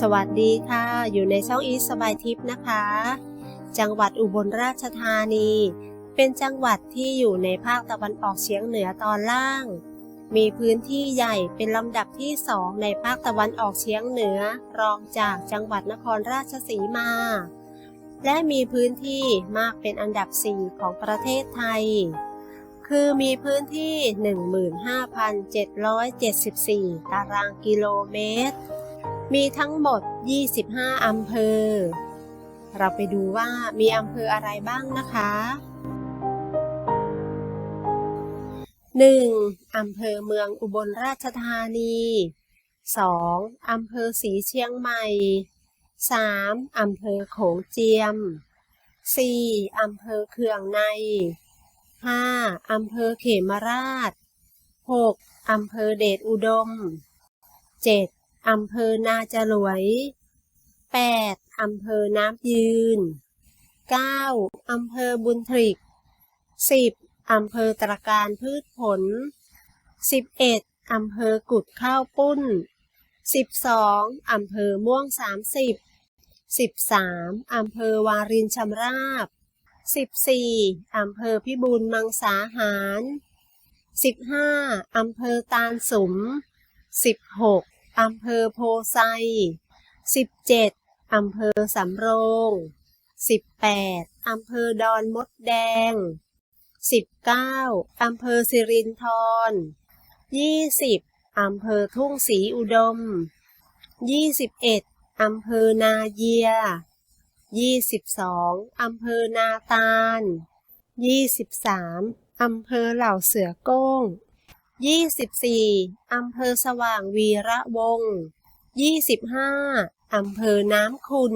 สวัสดีค่ะ อยู่ในช่องอีสบายทิพย์นะคะ จังหวัดอุบลราชธานี เป็นจังหวัดที่อยู่ในภาคตะวันออกเฉียงเหนือตอนล่าง มีพื้นที่ใหญ่เป็นลำดับที่สองในภาคตะวันออกเฉียงเหนือ รองจากจังหวัดนครราชสีมา และมีพื้นที่มากเป็นอันดับ4ของประเทศไทย คือมีพื้นที่ 15,774 ตารางกิโลเมตร มีทั้งหมด 25 อำเภอ เราไปดูว่ามีอำเภออะไรบ้างนะคะ 1. อำเภอเมืองอุบลราชธานี 2. อำเภอสีเชียงใหม่ 3. อำเภอโขงเจียม 4. อำเภอเคืองใน 5. อำเภอเขมราช 6. อำเภอเดชอุดม 7. อำเภอนาจรวย 8. อำเภอน้ำยืน 9. อำเภอบุญทริก 10. อำเภอตระการพืชผล 11. อำเภอกุดข้าวปุ้น 12. อำเภอม่วง 30 13. อำเภอวารินชำราบ 14. อำเภอพิบูลมังสาหาร 15. อำเภอตาลสม 16. อำเภอโพไซ 17. อำเภอสำโรง 18. อำเภอดอนมดแดง 19. อำเภอสิรินธร 20. อำเภอทุ่งศรีอุดม 21. อำเภอนาเยีย 22. อำเภอนาตาล 23. อำเภอเหล่าเสือโก้ง 24. อำเภอสว่างวีระวงศ์ 25. อำเภอน้ำคุณ